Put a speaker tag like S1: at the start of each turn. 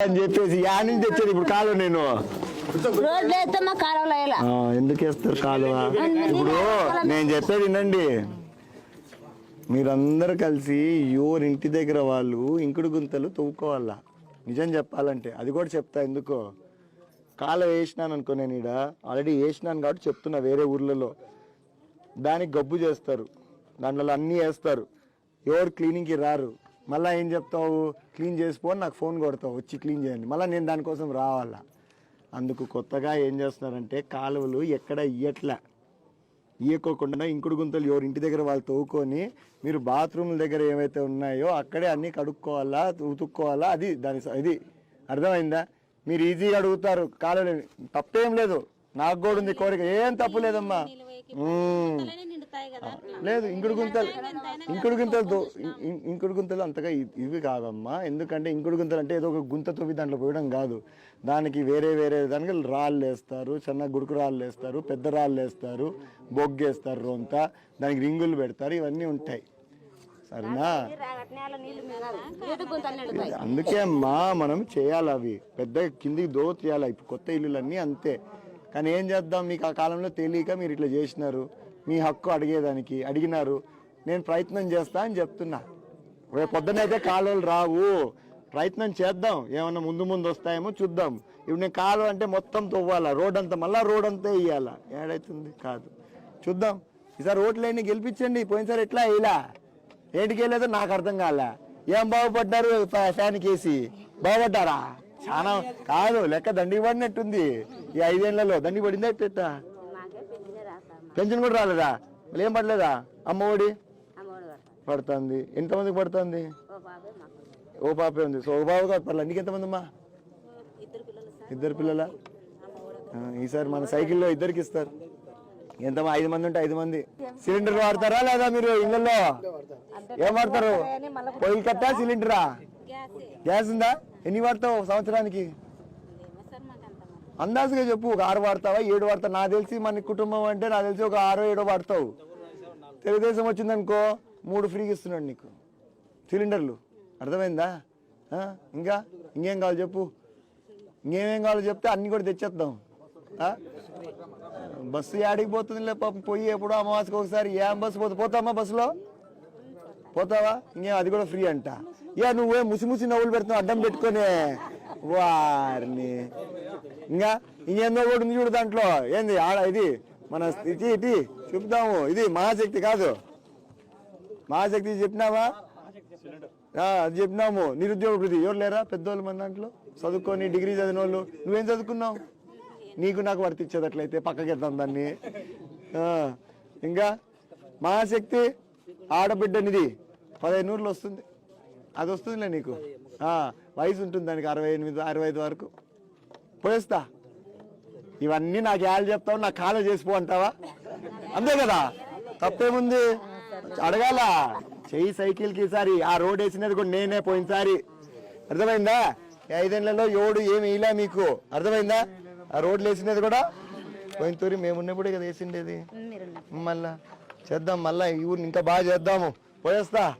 S1: అని చెప్పేసి యా నుంచి తెచ్చేది ఇప్పుడు కాలువ నేను?
S2: రోడ్లు వేస్తే మా కాలువలో వేయాల
S1: ఆ, ఎందుకు వేస్తారు కాలువ? ఇప్పుడు నేను చెప్పేది వినండి. మీరందరూ కలిసి ఎవరి ఇంటి దగ్గర వాళ్ళు ఇంకుడు గుంతలు తవ్వుకోవాలా? నిజం చెప్పాలంటే. అది కూడా చెప్తా ఎందుకో? కాలువ వేసినాను అనుకో నేను ఈడ. ఆల్రెడీ వేసినాను కాబట్టి చెప్తున్నా వేరే ఊర్లలో. దానికి గబ్బు చేస్తారు. దాంట్లో అన్నీ వేస్తారు. ఎవరు క్లీనింగ్కి రారు. మళ్ళీ ఏం చెప్తావు? క్లీన్ చేసిపోని నాకు ఫోన్ కొడతావు. వచ్చి క్లీన్ చేయండి. మళ్ళీ నేను దానికోసం రావాలా? అందుకు కొత్తగా ఏం చేస్తున్నారంటే కాలువలు ఎక్కడ ఇయ్యట్లా. ఇయ్యకోకుండా ఇంకుడు గుంతలు ఎవరి ఇంటి దగ్గర వాళ్ళు తవ్వుకొని మీరు బాత్రూమ్ల దగ్గర ఏమైతే ఉన్నాయో అక్కడే అన్నీ కడుక్కోవాలా ఉతుక్కోవాలా? అది దాని స- ఇది అర్థమైందా? మీరు ఈజీగా అడుగుతారు. కాలువలు తప్పేం లేదు. నాకు కూడా ఉంది కోరిక. ఏం తప్పు లేదమ్మా. మ్మ్. లేదు ఇంకుడు గుంతలు ఇంకుడు గుంతలు ఇంకుడు గుంతలు అంతగా ఇ- ఇవి కాదమ్మా ఎందుకంటే ఇంకుడు గుంతలు అంటే ఏదో ఒక గుంత తవ్వి దాంట్లో పోయడం కాదు. దానికి వేరే వేరే దానికి రాళ్ళు వేస్తారు చిన్న గుడుకు రాళ్ళు వేస్తారు పెద్ద రాళ్ళు వేస్తారు బొగ్గేస్తారు రొంత దానికి రింగులు పెడతారు ఇవన్నీ ఉంటాయి. సరేనా? అందుకే అమ్మా మనం చేయాలి అవి. పెద్ద కిందికి దో చేయాలి ఇప్పుడు కొత్త ఇల్లులన్నీ అంతే. కానీ ఏం చేద్దాం? మీకు ఆ కాలంలో తెలియక మీరు ఇట్లా చేసినారు. మీ హక్కు అడిగేదానికి అడిగినారు. నేను ప్రయత్నం చేస్తా అని చెప్తున్నా. రేపు పొద్దునైతే కాలువలు రావు. ప్రయత్నం చేద్దాం. ఏమన్నా ముందు ముందు వస్తాయేమో చూద్దాం. ఇప్పుడు నేను కాలువ అంటే మొత్తం తవ్వాలా? రోడ్ అంతా మళ్ళా రోడ్ అంతా వేయాలా? ఏడైతుంది? కాదు. చూద్దాం. ఈసారి ఓట్లేని గెలిపించండి. పోయినసారి ఎట్లా వేయలా? ఏంటికి వెళ్ళేదో నాకు అర్థం కాలే. ఏం బాగుపడ్డారు? ఫ్యా- ఫ్యాన్ కేసి. బాగుపడ్డారా? చాలా కాదు లెక్క దండికి పడినట్టుంది. ఈ ఐదేళ్ళలో దండి పడిందా ఎట్ట పెన్షన్ కూడా రాలేదా? మళ్ళీ ఏం పడలేదా? అమ్మ ఒడి? పడుతుంది. ఎంతమందికి పడుతుంది? ఓ పాపే ఉంది. సో ఓ బాబు కాదు పర్లేదు నీకు ఎంతమంది అమ్మా ఇద్దరు పిల్లల? ఈసారి మన సైకిల్లో ఇద్దరికి ఇస్తారు. ఎంత ఐదు మంది ఉంటే ఐదు మంది. సిలిండర్ వాడతారా లేదా మీరు ఇళ్ళల్లో ఏం వాడతారు? పొయ్యి కట్టా సిలిండరా? గ్యాస్ ఉందా? ఎన్ని వాడతావు సంవత్సరానికి? అందాజుగా చెప్పు ఒక ఆరు వాడతావా ఏడు వాడతావు? నాకు తెలిసి మన కుటుంబం అంటే నాకు తెలిసి ఒక ఆరో ఏడో వాడతావు. తెలుగుదేశం వచ్చిందనుకో మూడు ఫ్రీగా ఇస్తున్నాడు నీకు. సిలిండర్లు. అర్థమైందా? ఇంకా? ఇంకేం కావాలి చెప్పు? ఇంకేమేం కావాలో చెప్తే అన్నీ కూడా తెచ్చేద్దాం. బస్సు యాడికి పోతుందిలే పాపం పోయి ఎప్పుడో అమావాస్యకి ఒకసారి ఏం బస్సు పోతే పోతామా బస్సులో? పోతావా? ఇంకేం అది కూడా ఫ్రీ అంట. ఇక నువ్వే ముసి ముసి నవ్వులు పెడుతున్నావు అడ్డం పెట్టుకొని వారిని. ఇంకా ఇంకేందో కూడా ఉంది చూడు దాంట్లో. ఏంది ఆడ ఇది? మన స్థితి ఇటు చెప్తాము ఇది మహాశక్తి కాదు. మహాశక్తి చెప్పినావా? అది చెప్పినాము. నిరుద్యోగ వృద్ధి. ఎవరు లేరా పెద్దోళ్ళు మన దాంట్లో? చదువుకొని డిగ్రీ చదివిన వాళ్ళు నువ్వేం చదువుకున్నావు? నీకు నాకు వర్తించేది అట్లయితే పక్కకెళ్తాం దాన్ని. ఇంకా మహాశక్తి ఆడబిడ్డనిది. పదహైదు నూరులు వస్తుంది. అది వస్తుందిలే నీకు. వయసు ఉంటుంది దానికి అరవై ఎనిమిది అరవై ఐదు వరకు. పోయేస్తా. ఇవన్నీ నాకు యాలు చెప్తావు నా కాలు చేసిపో అంటావా? అంతే కదా? తప్పేముంది? అడగాల. చెయ్యి సైకిల్కి ఈసారి. ఆ రోడ్ వేసినది కూడా నేనే పోయినసారి. అర్థమైందా? ఐదేళ్ళలో ఏడు ఏమి వేయలే మీకు. అర్థమైందా? ఆ రోడ్లు వేసినది కూడా పోయిన తూరి మేము ఉన్నప్పుడే కదా వేసిండేది. మళ్ళా చేద్దాం మళ్ళా ఈ ఊరిని ఇంకా బాగా చేద్దాము. పోయేస్తా.